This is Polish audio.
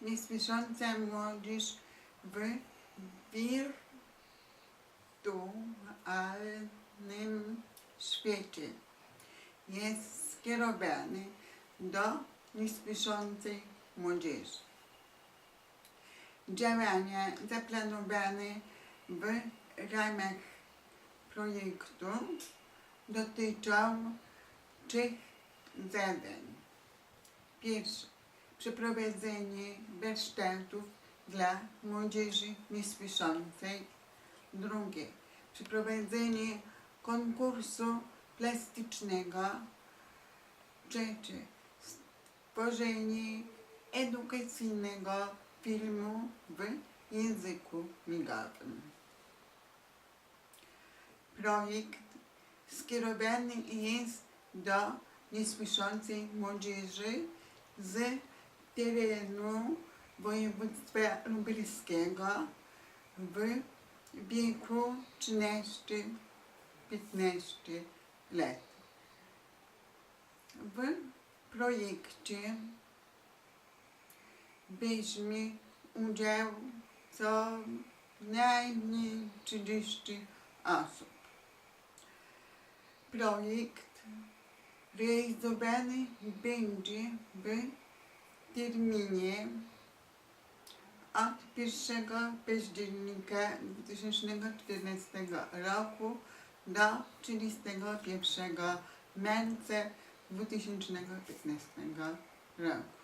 niesłysząca młodzież w wirtualnym świecie. Jest skierowany do niesłyszącej młodzieży. Działania zaplanowane w ramach projektu dotyczą trzech zadań. Pierwsze, przeprowadzenie warsztatów dla młodzieży niesłyszącej. Drugie, przeprowadzenie konkursu plastycznego. Trzecie, stworzenie edukacyjnego filmu w języku migowym. Projekt skierowany jest do niesłyszącej młodzieży z terenu województwa lubelskiego w wieku 13-15 lat. W projekcie weźmie udział co najmniej 30 osób. Projekt realizowany będzie w terminie od 1 października 2014 roku do 31 marca 2015 roku.